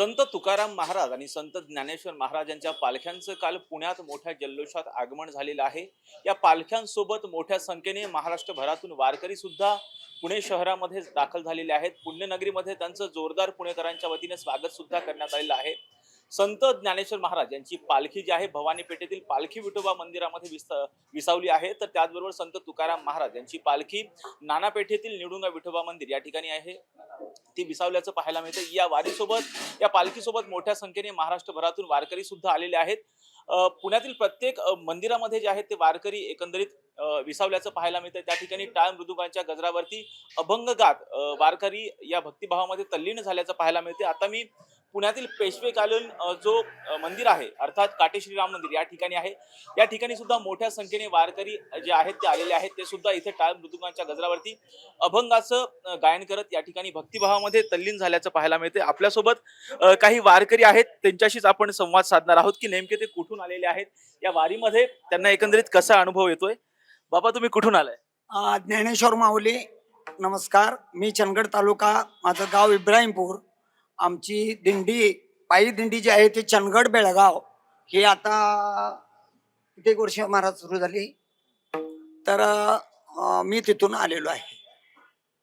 संत तुकाराम महाराज आणि संत ज्ञानेश्वर महाराजांच्या पालख्यांचं काल पुण्यात मोठ्या जल्लोषात आगमन झालेलं आहे. या पालख्यांसोबत मोठ्या संख्येने महाराष्ट्रभरातून वारकरी सुद्धा पुणे शहरामध्ये दाखल झालेले आहेत. पुण्यनगरीमध्ये त्यांचं जोरदार पुणेकरांच्या वतीने स्वागत सुद्धा करण्यात आलेलं आहे. संत ज्ञानेश्वर महाराज यांची पालखी जी आहे भवानी पेठेतील पालखी विठोबा मंदिरामध्ये विस विसावली आहे. तर त्याचबरोबर संत तुकाराम महाराज यांची पालखी नाना पेठेतील निडुंगा विठोबा मंदिर या ठिकाणी आहे. ती विसावल्याचं पाहायला मिळतं. या वारीसोबत या पालखीसोबत मोठ्या संख्येने महाराष्ट्रभरातून वारकरी सुद्धा आलेले आहेत. पुण्यातील प्रत्येक मंदिरामध्ये जे आहेत ते वारकरी एकंदरीत विसावल्याचं पाहायला मिळतं. त्या ठिकाणी टाळ मृदुंगाच्या गजरावरती अभंग गात वारकरी या भक्तिभावामध्ये तल्लीन झाल्याचं पाहायला मिळते. आता मी पुण्यातील पेशवेकालीन जो मंदिर आहे अर्थात काटे श्रीराम मंदिर या ठिकाणी आहे. या ठिकाणी सुद्धा मोठ्या संख्येने वारकरी जे आहेत ते आलेले आहेत. ते सुद्धा इथे टाळ मृदुंगाच्या गजरावरती अभंगाचं गायन करत या ठिकाणी भक्तिभावामध्ये तल्लीन झाल्याचं पाहायला मिळते आपल्यासोबत काही वारकरी आहेत. त्यांच्याशीच आपण संवाद साधणार आहोत की नेमके ते कुठून आलेले आहेत? या वारीमध्ये त्यांना एकंदरीत कसा अनुभव येतोय? बाबा तुम्ही कुठून आलाय? ज्ञानेश्वर माऊली नमस्कार. मी चंदगड तालुका माझं गाव इब्राहिमपूर. आमची दिंडी पायी दिंडी जी आहे ती चंदगड बेळगाव. ही आता किती वर्ष महाराज सुरू झाली? तर अ, मी तिथून आलेलो आहे.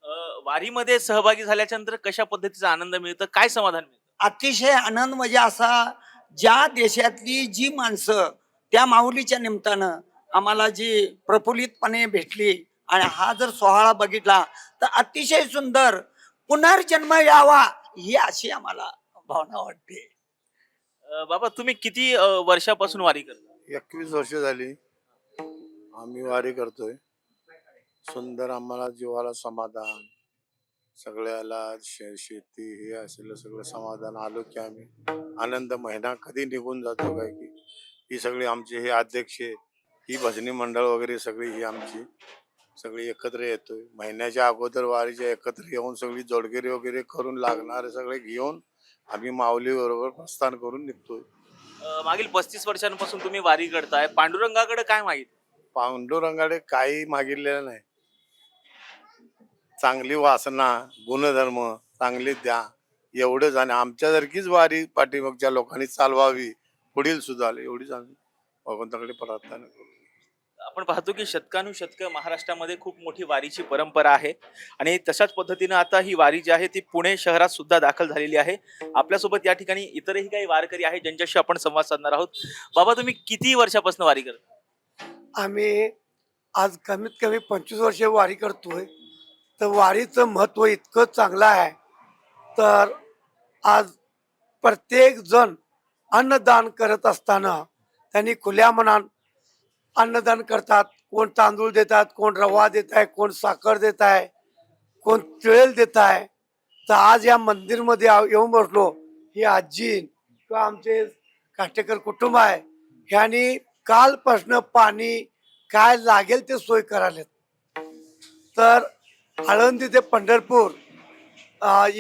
अ, वारीमध्ये सहभागी झाल्याच्यानंतर कशा पद्धतीचा आनंद मिळतं? काय समाधान मिळतं? अतिशय आनंद म्हणजे असा ज्या देशातली जी माणसं त्या माऊलीच्या निमित्तानं आम्हाला जी प्रफुल्लितपणे भेटली आणि हा जर सोहळा बघितला तर अतिशय सुंदर पुनर्जन्म यावा ही अशी आम्हाला भावना वाटते. अ, बाबा तुम्ही किती अ, वर्षापासून वारी करता? एकवीस वर्ष झाली. आम्ही वारी करतोय. सुंदर आम्हाला जीवाला समाधान सगळ्याला शे- शेती हे असलेलं सगळं समाधान आलो की आम्ही. आनंद महिना कधी निघून जातो काय की. ही सगळी आमची हे अध्यक्ष ही भजनी मंडळ वगैरे सगळी ही आमची. सगळी एकत्र येतोय. महिन्याच्या अगोदर वारीच्या एकत्र येऊन सगळी जोडगिरी वगैरे करून लागणारे सगळे घेऊन आम्ही माऊली बरोबर प्रस्थान करून निघतोय. अ, मागील पस्तीस वर्षांपासून तुम्ही वारी करताय. पांडुरंगाकडे काय माहीत? पांडुरंगाकडे काही मागितलेलं नाही. चांगली वासना गुणधर्म चांगली द्या. एवढंच आणि आमच्यासारखीच वारी पाठीमागच्या लोकांनी चालवावी. पुढील सुद्धा एवढीच आम्ही भगवंताकडे प्रार्थना करू. आपण पाहतो की शतकानुशतक महाराष्ट्रामध्ये खूप मोठी वारीची परंपरा आहे. आणि तशाच पद्धतीनं आता ही वारी जी आहे ती पुणे शहरात सुद्धा दाखल झालेली आहे. आपल्यासोबत या ठिकाणी इतरही काही वारकरी आहेत ज्यांच्याशी आपण संवाद साधणार आहोत. बाबा तुम्ही किती वर्षापासून वारी करता? आम्ही आज कमीत कमी पंचवीस वर्ष वारी करतोय. तर वारीचं महत्त्व इतकं चांगलं आहे. तर आज प्रत्येक जण अन्नदान करत असताना त्यांनी खुल्या मनात अन्नदान करतात कोण तांदूळ देतात कोण रवा देत आहे कोण साखर देत आहे कोण तेल देत आहे तर आज या मंदिरमध्ये येऊन बसलो ही आजी किंवा आमचे काष्टेकर कुटुंब आहे ह्यानी कालपासनं पाणी काय लागेल ते सोय करायलेत. तर आळंदी ते पंढरपूर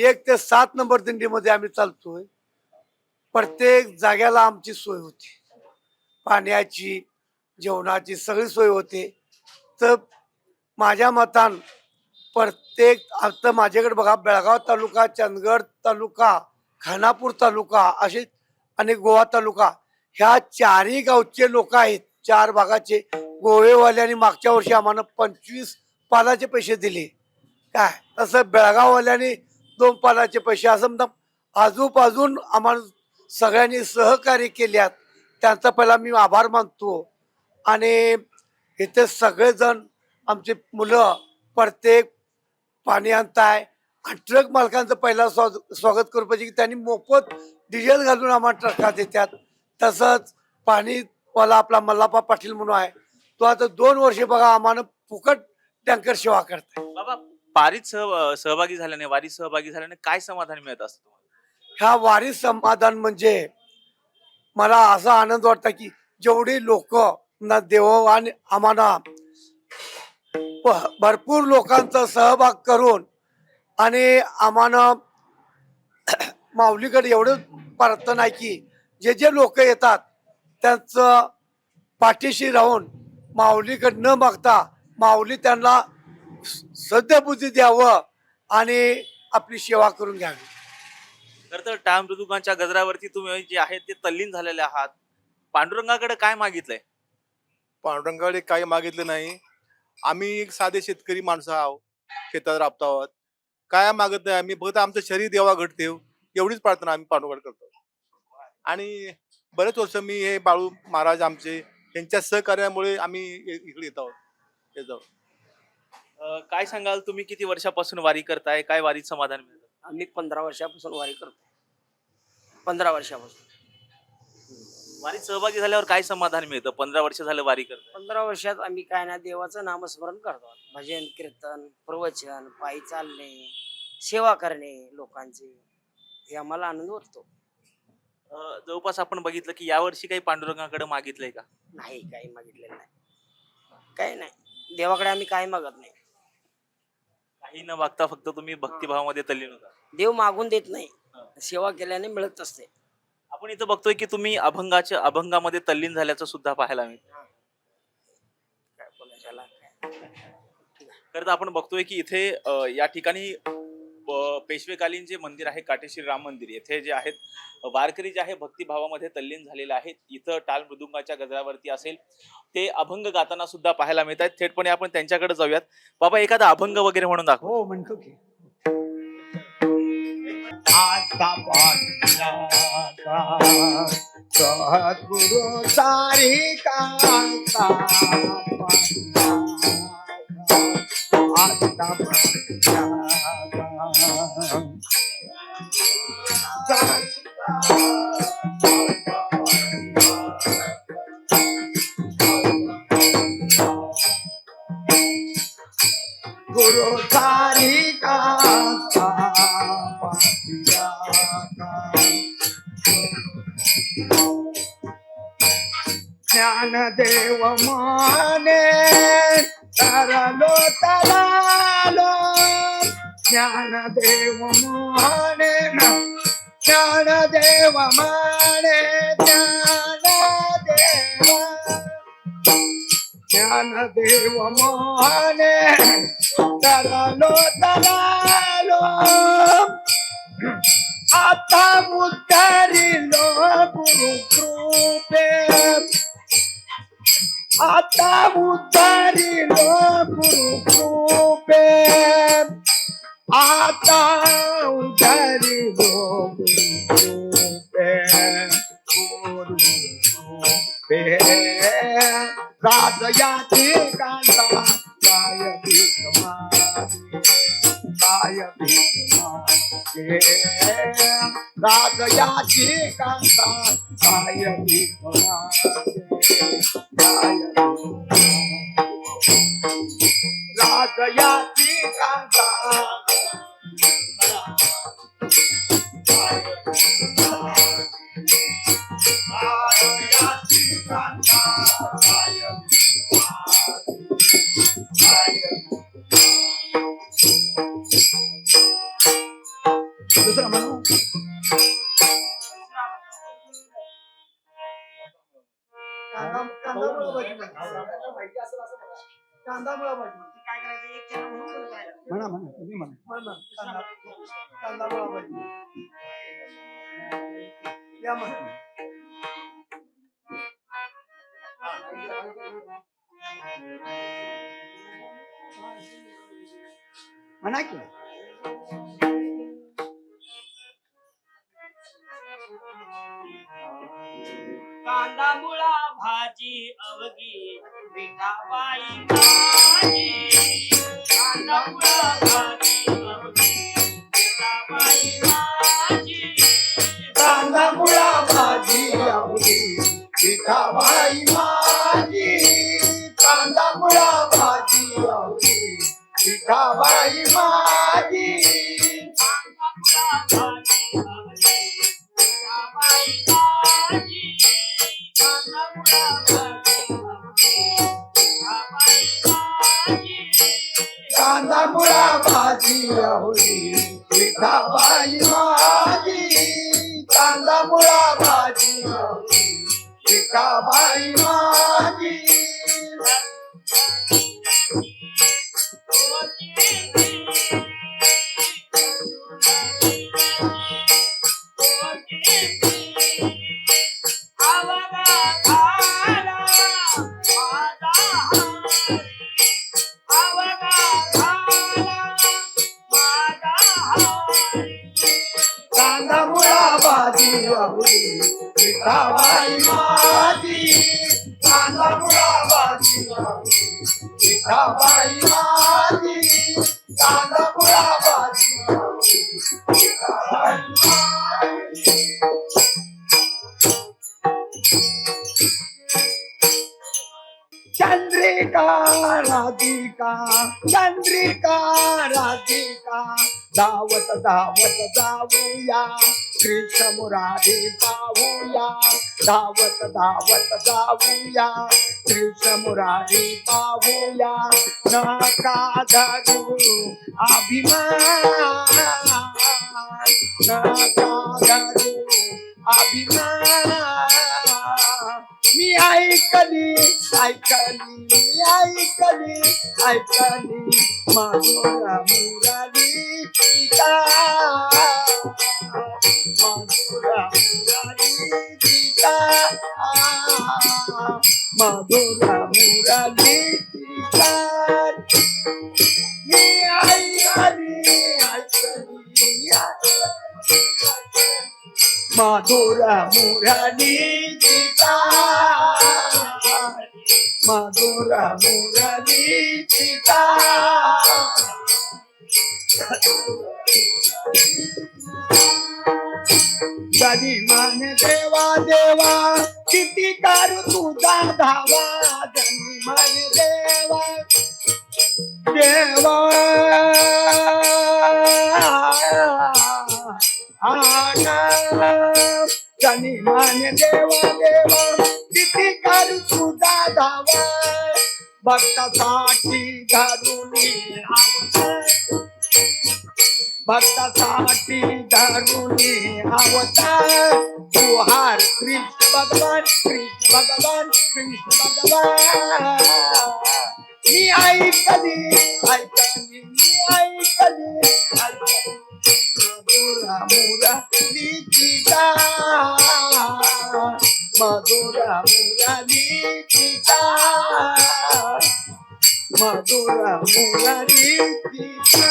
एक ते सात नंबर दिंडीमध्ये आम्ही चालतोय. प्रत्येक जाग्याला आमची सोय होती. पाण्याची जेवणाची सगळी सोय होते. तर माझ्या मतान प्रत्येक आता माझ्याकडे बघा बेळगाव तालुका चंदगड तालुका खानापूर तालुका असे आणि गोवा तालुका ह्या चारही गावचे लोक आहेत. चार भागाचे गोवेवाल्याने मागच्या वर्षी आम्हाला पंचवीस पालाचे पैसे दिले. काय? तसं बेळगाववाल्यांनी दोन पालाचे पैसे असं म्हणतात आजूबाजून आम्हाला सगळ्यांनी सहकार्य केल्यात. त्यांचा पहिला मी आभार मानतो. आणि इथे सगळेजण आमचे मुलं प्रत्येक पाणी आणताय. आणि ट्रक मालकांचं पहिला स्वाग- स्वागत करू पाहिजे की त्यांनी मोफत डिझेल घालून आम्हाला ट्रका देतात. तसंच पाणी वाला आपला मल्लापा पाटील म्हणून आहे. तो आता दोन वर्षे बघा आम्हाला फुकट टँकर सेवा करताय. बाबा वारीत सह सहभागी झाल्याने वारीत सहभागी झाल्याने काय समाधान मिळत असतं ह्या वारी समाधान म्हणजे मला असा आनंद वाटतं की जेवढी लोक ना देव आणि आम्हाला भरपूर लोकांचा सहभाग करून आणि आम्हाला माऊलीकडे एवढं प्रार्थना आहे की जे जे लोक येतात त्यांचं पाठीशी राहून माऊलीकडे न मागता माऊली त्यांना सद्यबुद्धी द्यावं आणि आपली सेवा करून घ्यावी. खर तर टाळ मृदुंगाच्या गजरावरती तुम्ही जे आहेत ते तल्लीन झालेले आहात. पांडुरंगाकडे काय मागितलंय? पांडुरंगाकडे काही मागितलं नाही. आम्ही एक साधे शेतकरी माणसं आहोत शेतात राबतो आहोत. काय मागत नाही आम्ही फक्त आमचं शरीर देवा घट ठेव एवढीच प्रार्थना आम्ही पांडुरंगाकडे करतो आणि बरेच वर्ष मी हे बाळू महाराज आमचे यांच्या सहकार्यामुळे आम्ही इकडे येत आहोत. येत आहोत अं, काय सांगाल तुम्ही किती वर्षापासून वारी करताय? काय वारीत समाधान मिळतं? आम्ही पंधरा वर्षापासून वारी करतो पंधरा वर्षापासून. वारीत सहभागी झाल्यावर काय समाधान मिळतं? पंधरा वर्ष झालं वारी करताय. पंधरा वर्षात आम्ही काय ना देवाचं नामस्मरण करतो. भजन कीर्तन प्रवचन पायी चालणे सेवा करणे लोकांची. हे आम्हाला आनंद वाटतो. जवळपास आपण बघितलं की यावर्षी काही पांडुरंगाकडे मागितलंय का? नाही काही मागितलेलं नाही. काही नाही. देवाकडे आम्ही काही मागत नाही. काही न मागता फक्त तुम्ही भक्तिभावामध्ये तल्लीन होता. देव मागून देत नाही. सेवा केल्याने मिळत असते. आपण इथं बघतोय की तुम्ही अभंगाच्या अभंगामध्ये तल्लीन झाल्याचं सुद्धा पाहायला मिळतं. काय खरं तर आपण बघतोय की इथे अ, या ठिकाणी अ, पेशवेकालीन जे मंदिर आहे काटेश्री राम मंदिर येथे जे आहेत वारकरी जे आहे भक्तिभावामध्ये तल्लीन झालेले आहेत. इथं टाल मृदुंगाच्या गजरावरती असेल ते अभंग गाताना सुद्धा पाहायला मिळत आहेत थेटपणे आपण त्यांच्याकडे जाऊयात. बाबा एखादा अभंग वगैरे म्हणून दाखव. हो म्हणतो की. सद्गुरु सारी कांता गुरु జ్ఞానదేవమానే తరలో తలాలో జ్ఞానదేవమానే జ్ఞానదేవమానే జ్ఞానదేవ జ్ఞానదేవమానే తరలో తలాలో అత ముద్దరిలో గురు కృపే. आता मुद्दारिलो गुरु आता उतारिलो गुरु कृपे आता उतारिलो गुरु कृपे गुरु कृपे राजयाची कांता काय भीक मागे काय भीक मागे राजयाची काय Radha म्हणा की कांदा मुळा भाजी अवघी मिठाबाई भाजी. कांदा मुळा भाजी अवघी कांदा मुळा भाजी आपली पिठाबाई कांदा मुळा भाजी अवघी बाई माझी. राधिका राधिका धावत धावत जाऊया. कृष्ण मुरारी पाहूया. धावत धावत जाऊया. कृष्ण मुरारी पाहूया. नका धरू अभिमान. नका धरू अभिमान. मी ऐकली ऐकली मी ऐकली ऐकली माधुरा मुरारी सीता माधुरा मुरारी सीता माधुरा मुरारी सीता मी ऐकली ऐकली ऐकली माधुरा मुरारी गीता कधी मन देवा देवा किती करू तुझा धावा. धनी मन देवा देवा. आना. जनी मान देवा देवा किती करू तुझा धावा. भक्तासाठी धरून आवत भक्तासाठी धरून आवता तुहार कृष्ण भगवान कृष्ण भगवान कृष्ण भगवान. मी ऐकली ऐकली मी ऐकली ऐकली. मधुरा मुरा लिखिता मधुरा मुरा लिखिता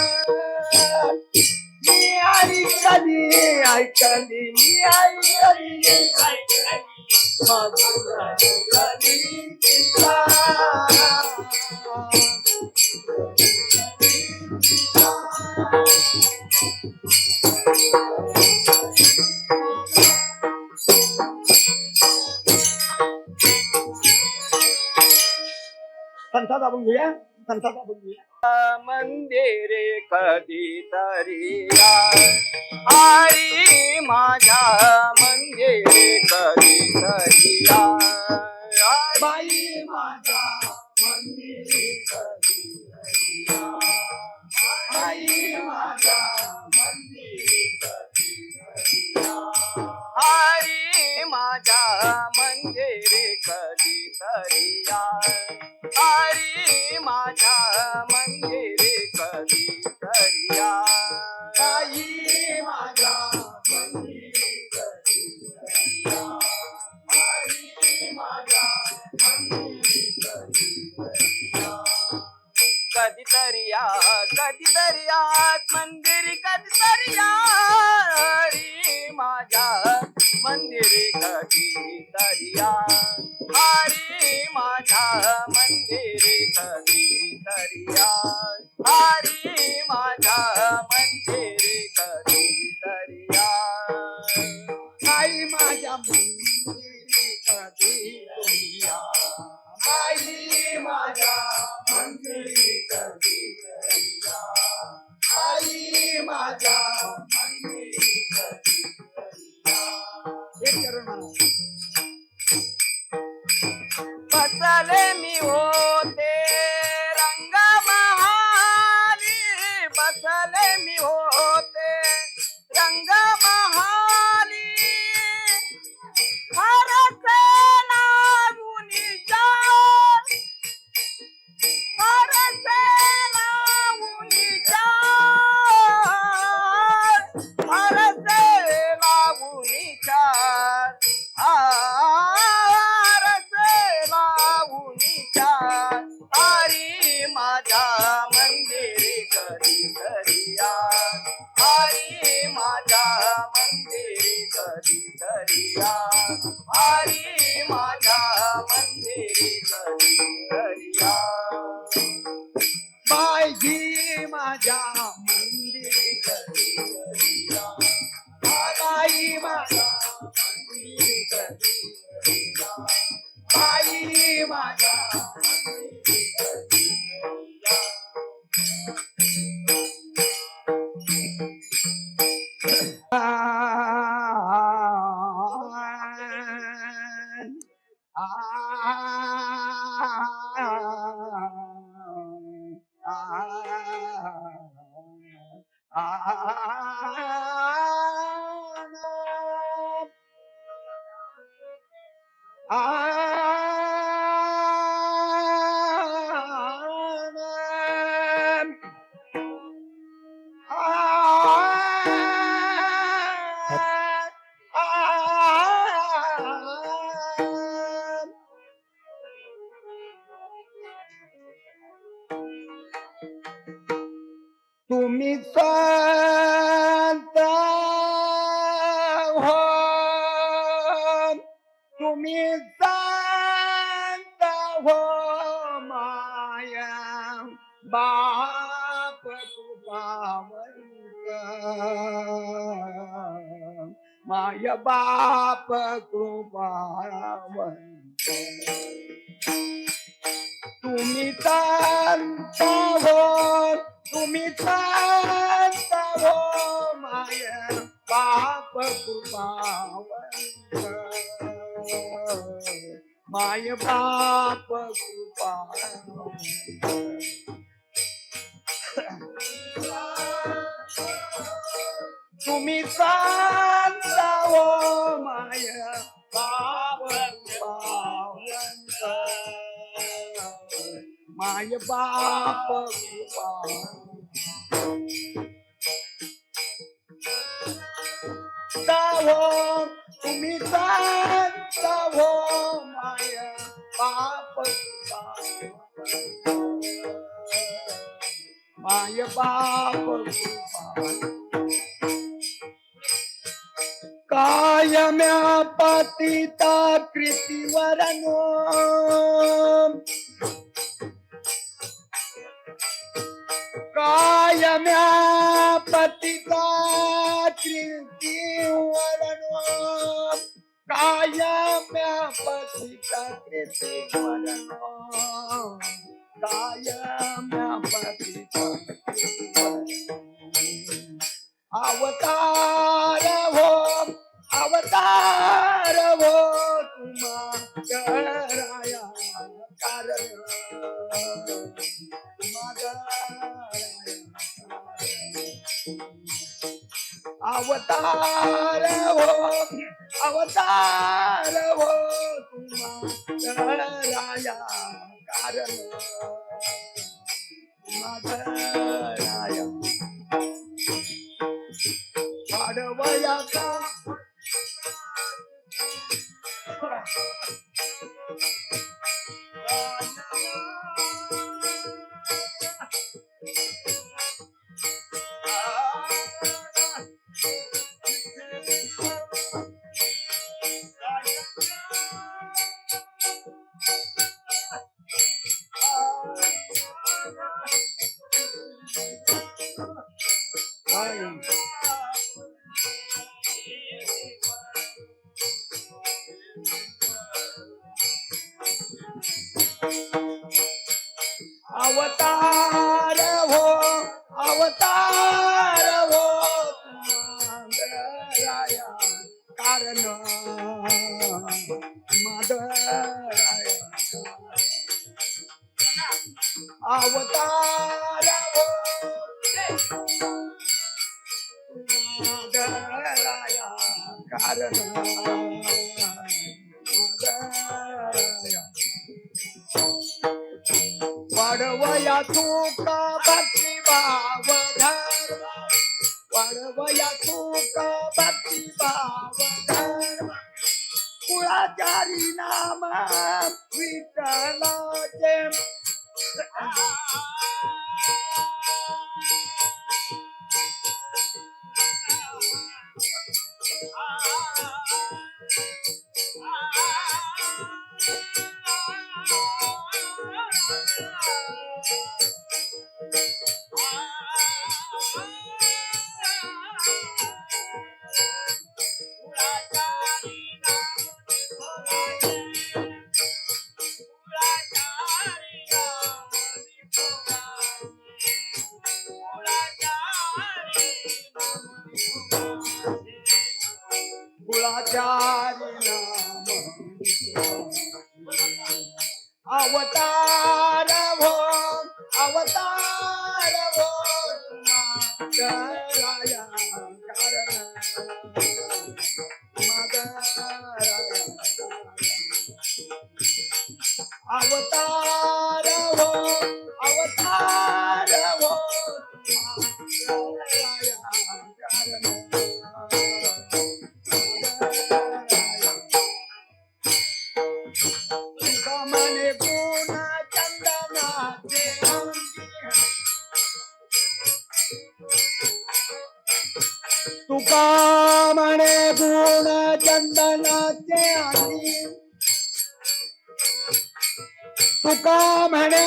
मी ऐकली ऐकली मी ऐकली ऐकली मधुरा मुरा लिखिता संथा दाबून घेऊया. संथा दाबून घेऊया. मंदिरे कधी तरी आई माझ्या मंदिरे कधी तरी बाई माझा मंदिरी कधी घडीया. बाई माझा मंदिरी कधी घडीया. हरी माझ्या मंदिरे कधी तरी हरी माझ्या मंदिरे कधी मंदिरी कधी घडीया. बाई माझा मंदिरी कधी घडीया. कधीतरी या कधीतरी आत मंदिरी कधीतरी या हरी माझ्या मंदिरी कधीतरी या हरी माझ्या मंदिरी कधीतरी या हरी माझ्या मंदिरी कधीतरी या बाई माझ्या मंदिरी कधी घडीया. बाई माझ्या या मंदिरे मंदिरी कधी करिया हरी माझ्या मंदिरे कधी या हरी माझ्या मंदिरे कधी घरी या बाई माझ्या मंदिरे कधी घरी या. बाई माझ्या मंदिरे कधी घरी या. बाई माझ्या तुम्ही बाप कृपावंत तुम्ही संत हो तुम्ही संत हो माय बाप कृपावंत. माय बाप कृपावंत. तुम्ही संत माय बाप हो तुम्ही संत हो माय बाप माय बाप कायम्या पतिता कृतीवर Marea mea pătita crintiuărănoa, Caia mea pătita crintiuărănoa, Caia mea pătita crintiuărănoa. Avatara ho, avatara ho, Kumara. अवतार हो अवतार हो तुम्हा कराया कारण वाढवयाचा अवतार हो माधराया तुका म्हणे गुण चंदनाचे आधी तुका म्हणे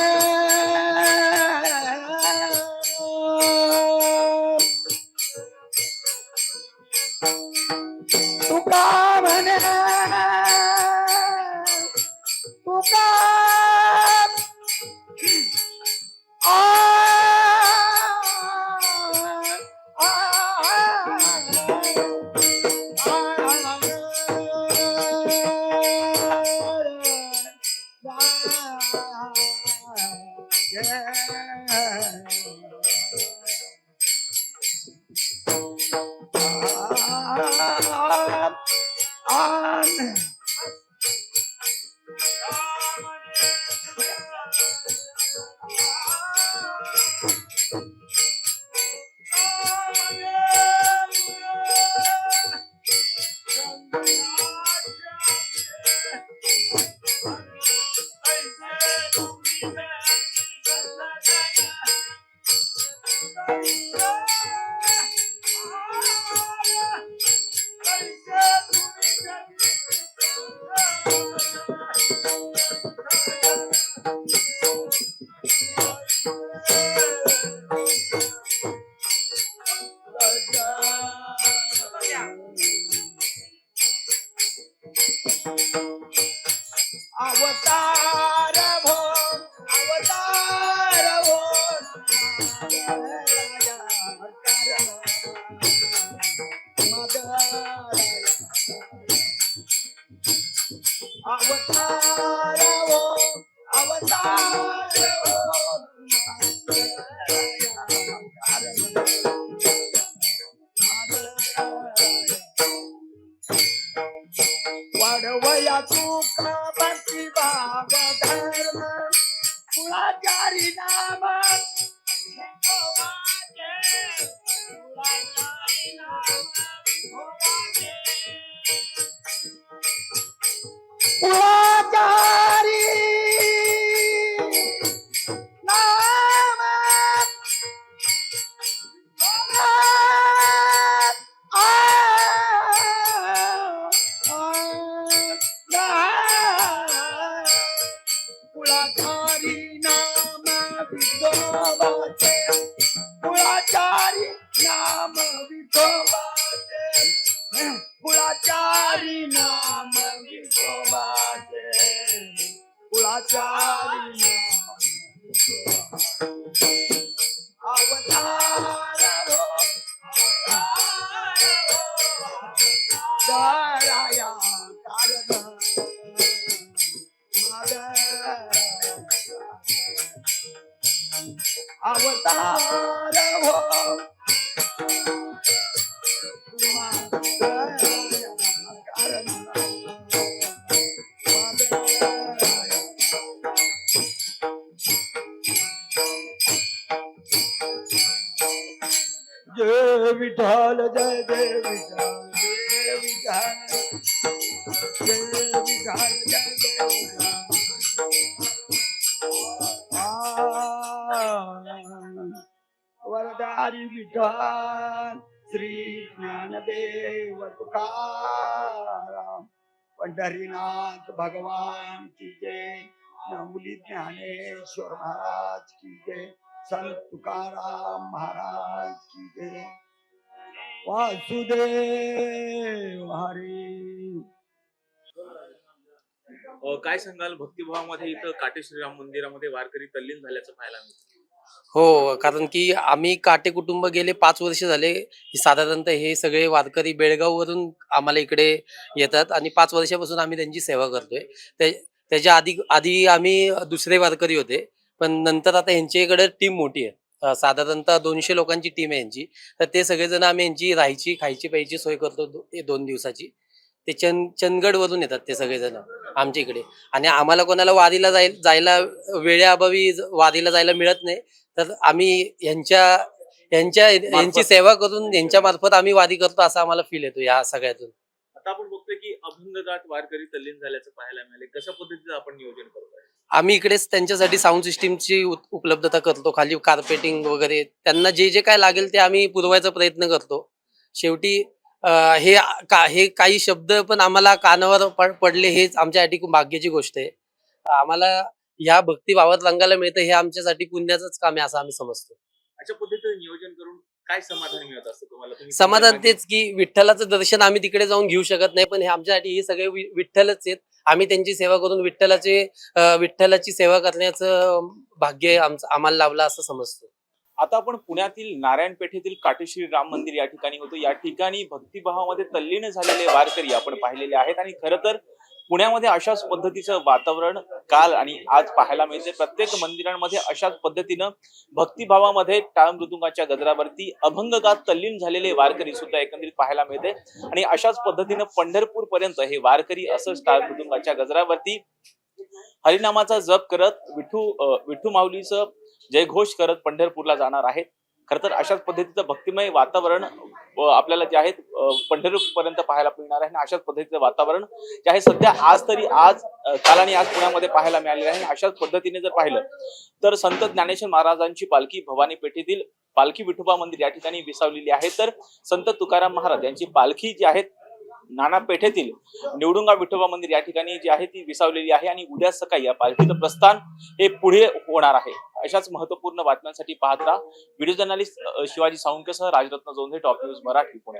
वरदारी विठान श्री ज्ञानदेव तुकाराम पंढरीनाथ भगवान की जय नमुली ज्ञानेश्वर महाराज की जय संत तुकाराम महाराज की जय वासुदेव हरी. काय सांगाल? भक्तिभावामध्ये इथं काटेश्वरी राम मंदिरामध्ये वारकरी तल्लीन झाल्याचं पाहायला मिळतं. हो कारण की आम्ही काटे कुटुंब गेले पाच वर्ष झाले. साधारणतः हे सगळे वारकरी बेळगाव वरून आम्हाला इकडे येतात आणि पाच वर्षापासून आम्ही त्यांची सेवा करतोय. त्याच्या आधी आधी आम्ही दुसरे वारकरी होते. पण नंतर आता यांच्याकडे टीम मोठी आहे. साधारणतः दोनशे लोकांची टीम आहे यांची. तर ते सगळेजण आम्ही यांची राहायची खायची प्यायची सोय करतो दोन दिवसाची. ते चंद चंदगडवरून येतात ते सगळेजण आमच्या इकडे. आणि आम्हाला कोणाला वारीला जाय जायला वेळेअभावी वारीला जायला मिळत नाही. तर आम्ही यांच्या यांच्या यांची सेवा करून यांच्या मार्फत आम्ही वारी करतो असा आम्हाला फील येतो या सगळ्यातून. आता आपण बघतोय की अभंगगात वारकरी तल्लीन झाल्याचं पाहायला मिळाले कशा पद्धतीचं आपण नियोजन करतोय? आम्ही इकडेच त्यांच्यासाठी साऊंड सिस्टीमची उपलब्धता करतो खाली कार्पेटिंग वगैरे. त्यांना जे जे काय लागेल ते आम्ही पुरवायचा प्रयत्न करतो. शेवटी हे का हे काही शब्द पण आम्हाला कानावर पड- पडले हेच आमच्यासाठी खूप भाग्याची गोष्ट आहे. आम्हाला ह्या भक्तिभावात रंगायला मिळतं हे आमच्यासाठी पुण्याचंच काम आहे असं आम्ही समजतो. अशा पद्धतीने नियोजन करून काय समाधान मिळत असतं तुम्हाला? तुम्ही समाधान तेच की विठ्ठलाचं दर्शन आम्ही तिकडे जाऊन घेऊ शकत नाही पण हे आमच्यासाठी हे सगळे विठ्ठलच आहेत. आम्ही त्यांची सेवा करून विठ्ठलाचे विठ्ठलाची सेवा करण्याचं भाग्य आम्हाला लाभलं असं समजतो. आता आपण पुण्यातील नारायण पेठेतील काटेश्री राम मंदिर या ठिकाणी होतो. या ठिकाणी भक्तिभावामध्ये तल्लीन झालेले वारकरी आपण पाहिलेले आहेत. आणि खरं तर पुण्यामध्ये अशाच पद्धतीचं वातावरण काल आणि आज पाहायला मिळते. प्रत्येक मंदिरांमध्ये अशाच पद्धतीनं भक्तिभावामध्ये टाळ मृदुंगाच्या गजरावरती अभंगगात तल्लीन झालेले वारकरी सुद्धा एकंदरीत पाहायला मिळते. आणि अशाच पद्धतीनं पंढरपूर पर्यंत हे वारकरी असंच टाळ मृदुंगाच्या गजरावरती हरिनामाचा जप करत विठू विठू माऊलीचं जयघोष करत पंढरपूरला जाणार आहेत. खर तर अशाच पद्धतीचं भक्तिमय वातावरण आपल्याला जे आहे पंढरपूर पाहायला मिळणार आहे आणि अशाच पद्धतीचं वातावरण जे आहे सध्या आज तरी आज काल आणि आज पुण्यामध्ये पाहायला मिळाले आहे. आणि अशाच पद्धतीने जर पाहिलं तर संत ज्ञानेश्वर महाराजांची पालखी भवानी पेठेतील पालखी विठोबा मंदिर या ठिकाणी विसावलेली आहे. तर संत तुकाराम महाराज यांची पालखी जी आहे नाना पेठेतील निवडुंगा विठोबा मंदिर या ठिकाणी जी आहे ती विसावलेली आहे आणि उद्या सकाळी या पालखीचं प्रस्थान हे पुढे होणार आहे. अशाच महत्त्वपूर्ण बातम्यांसाठी पाहत राहा video journalist Shivaji साळुंकेसह Rajratna Jondhe top news Marathi Pune.